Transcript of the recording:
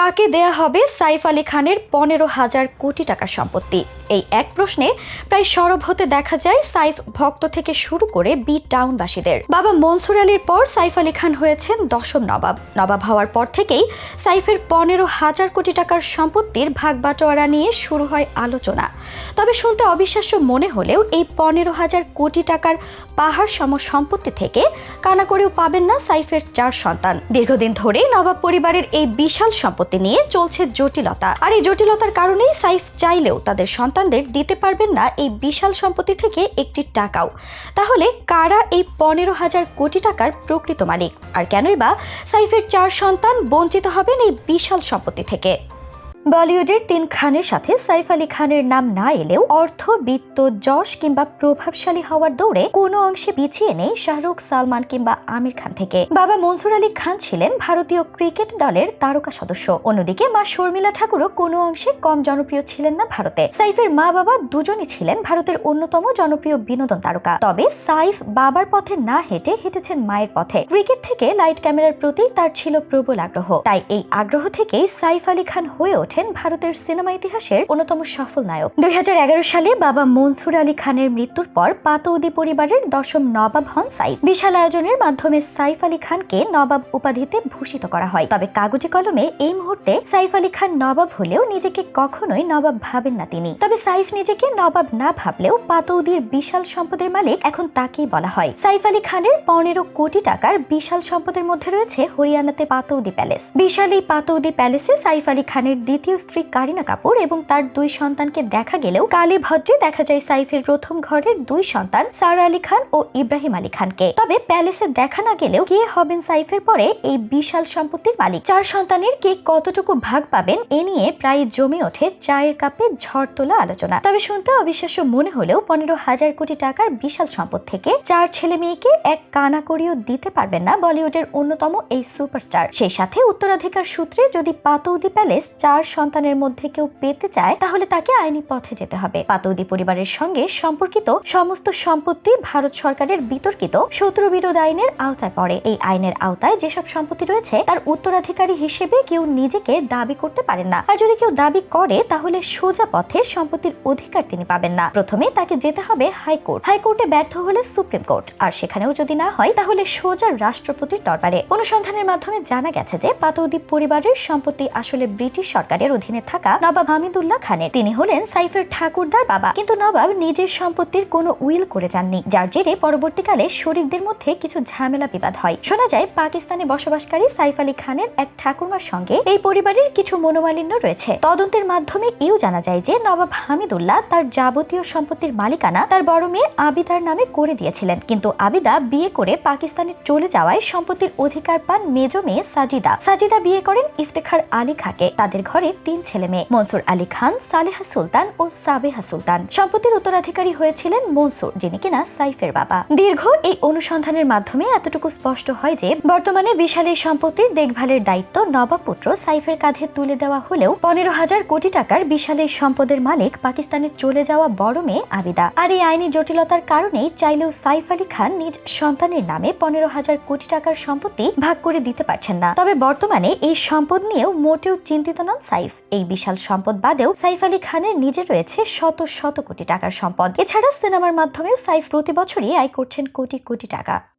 কাকে দেয়া হবে সাইফ আলী খানের পনেরো হাজার কোটি টাকার সম্পত্তি। এই এক প্রশ্নে প্রায় সরব হতে দেখা যায় সাইফ ভক্ত থেকে শুরু করে বি টাউনবাসীদের। বাবা মনসুর আলীর পর সাইফ আলী খান হয়েছেন দশম নবাব। নবাব হওয়ার পর থেকেই সাইফের পনেরো হাজার কোটি টাকার সম্পত্তির ভাগ বাটোয়ারা নিয়ে শুরু হয় আলোচনা। তবে শুনতে অবিশ্বাস্য মনে হলেও এই পনেরো হাজার কোটি টাকার পাহাড় সম সম্পত্তি থেকে কানা করেও পাবেন না সাইফের চার সন্তান। দীর্ঘদিন ধরে নবাব পরিবারের এই বিশাল সম্পত্তি নিয়ে চলছে জটিলতা। আর এই জটিলতার কারণেই সাইফ চাইলেও তাদের সন্তানদের দিতে পারবেন না এই বিশাল সম্পত্তি থেকে একটি টাকাও। তাহলে কারা এই পনেরো হাজার কোটি টাকার প্রকৃত মালিক? আর কেনই বা সাইফের চার সন্তান বঞ্চিত হবেন এই বিশাল সম্পত্তি থেকে? বলিউডের তিন খানের সাথে সাইফ আলী খানের নাম না এলেও অর্থ বিত্ত যশ কিংবা প্রভাবশালী হওয়ার দৌড়ে কোনো অংশে পিছিয়ে নেই শাহরুখ, সালমান কিংবা আমির খান থেকে। বাবা মনসুর আলী খান ছিলেন ভারতীয় ক্রিকেট দলের তারকা সদস্য। অন্যদিকে মা শর্মিলা ঠাকুরও কোনো অংশে কম জনপ্রিয় ছিলেন না ভারতে। সাইফের মা বাবা দুজনই ছিলেন ভারতের অন্যতম জনপ্রিয় বিনোদন তারকা। তবে সাইফ বাবার পথে না হেঁটে হেঁটেছেন মায়ের পথে। ক্রিকেট থেকে লাইট ক্যামেরার প্রতি তার ছিল প্রবল আগ্রহ। তাই এই আগ্রহ থেকেই সাইফ আলী খান হয়ে ওঠেন ভারতের সিনেমা ইতিহাসের অন্যতম সফল নায়ক। দুই হাজার এগারো সালে বাবা মনসুর আলী খানের মৃত্যুর পর পাতৌদি পরিবারের দশম নবাব হন সাইফ। বিশাল আয়োজনের মাধ্যমে সাইফ আলী খানকে নবাব উপাধিতে ভূষিত করা হয়। তবে কাগজে কলমে এই মুহূর্তে সাইফ আলী খান নবাব হলেও নিজেকে কখনোই নবাব ভাবেন না তিনি। তবে সাইফ নিজেকে নবাব না ভাবলেও পাতৌদির বিশাল সম্পদের মালিক এখন তাকেই বলা হয়। সাইফ আলী খানের পনেরো কোটি টাকার বিশাল সম্পদের মধ্যে রয়েছে হরিয়ানাতে পাতৌদি প্যালেস। বিশাল এই পাতৌদি প্যালেসে সাইফ আলী খানের দ্বিতীয় স্ত্রী কারিনা কাপুর এবং তার দুই সন্তানকে দেখা গেলেও কালী ভদ্রে দেখা যায় সাইফের প্রথম ঘরের দুই সন্তান সারা আলী খান ও ইব্রাহিম আলী খানকে। তবে প্যালেসে দেখা না গেলেও কে হবেন সাইফের পরে এই বিশাল সম্পত্তির মালিক? চার সন্তানের কে কতটুকু ভাগ পাবেন এ নিয়ে প্রায় জমে ওঠে চায়ের কাপে ঝড় তোলা আলোচনা। তবে শুনতে অবিশ্বাস্য মনে হলেও পনেরো হাজার কোটি টাকার বিশাল সম্পদ থেকে চার ছেলে মেয়েকে এক কানা করিও দিতে পারবেন না বলিউডের অন্যতম এই সুপারস্টার। সেই সাথে উত্তরাধিকার সূত্রে যদি পাতৌদি প্যালেস চার সন্তানের মধ্যে কেউ পেতে চায়, তাহলে তাকে আইনি পথে যেতে হবে। পাতৌদি পরিবারের সঙ্গে সম্পর্কিত সমস্ত সম্পত্তি ভারত সরকারের বিতর্কিত শত্রু বিরোধ আইনের আওতায় পড়ে। এই আইনের আওতায় যেসব সম্পত্তি রয়েছে, তার উত্তরাধিকারী হিসেবে কেউ নিজেকে দাবি করতে পারেন না। আর যদি কেউ দাবি করে, তাহলে সোজা পথে সম্পত্তির অধিকার তিনি পাবেন না। প্রথমে তাকে যেতে হবে হাইকোর্ট। হাইকোর্টে ব্যর্থ হলে সুপ্রিম কোর্ট। আর সেখানেও যদি না হয়, তাহলে সোজা রাষ্ট্রপতির দরবারে। অনুসন্ধানের মাধ্যমে জানা গেছে যে, পাতৌদি পরিবারের সম্পত্তি আসলে ব্রিটিশ সরকারের অধীনে থাকা নবাব হামিদুল্লাহ খানের। তিনি হলেন সাইফের ঠাকুরদার বাবা। কিন্তু নবাব নিজের সম্পত্তির কোনো উইল করে যাননি। যার জেরে পরবর্তীকালে শরিকদের মধ্যে কিছু ঝামেলা বিবাদ হয়। শোনা যায়, পাকিস্তানে বসবাসকারী সাইফ আলী খানের এক ঠাকুরমার সঙ্গে এই পরিবারের কিছু মনোমালিন্য রয়েছে। তদন্তের মাধ্যমে এও জানা যায় যে নবাব হামিদুল্লাহ তার যাবতীয় সম্পত্তির মালিকানা তার বড় মেয়ে আবিদার নামে করে দিয়েছিলেন। কিন্তু আবিদা বিয়ে করে পাকিস্তানে চলে যাওয়ায় সম্পত্তির অধিকার পান মেজ মেয়ে সাজিদা। সাজিদা বিয়ে করেন ইফতেখার আলী খাকে। তাদের ঘরে তিন ছেলে মেয়ে, মনসুর আলী খান, সালেহা সুলতান ও সাবেহা সুলতান। সম্পত্তির উত্তরাধিকারী হয়েছিলেন মনসুর, যিনি কিনা সাইফের বাবা। দীর্ঘ এই অনুসন্ধানের মাধ্যমে এতটুকু স্পষ্ট হয় যে, বর্তমানে বিশাল এই সম্পত্তির দেখভালের দায়িত্ব নবাব পুত্র সাইফের কাঁধে তুলে দেওয়া হলেও পনেরো হাজার কোটি টাকার বিশাল এই সম্পদের মালিক পাকিস্তানে চলে যাওয়া বড় মেয়ে আবিদা। আর এই আইনি জটিলতার কারণেই চাইলেও সাইফ আলী খান নিজ সন্তানের নামে পনেরো হাজার কোটি টাকার সম্পত্তি ভাগ করে দিতে পারছেন না। তবে বর্তমানে এই সম্পদ নিয়েও মোটেও চিন্তিত নন সাইফ। এই বিশাল সম্পদ বাদেও সাইফ আলী খানের নিজে রয়েছে শত শত কোটি টাকার সম্পদ। এছাড়া সিনেমার মাধ্যমেও সাইফ প্রতি বছরই আয় করছেন কোটি কোটি টাকা।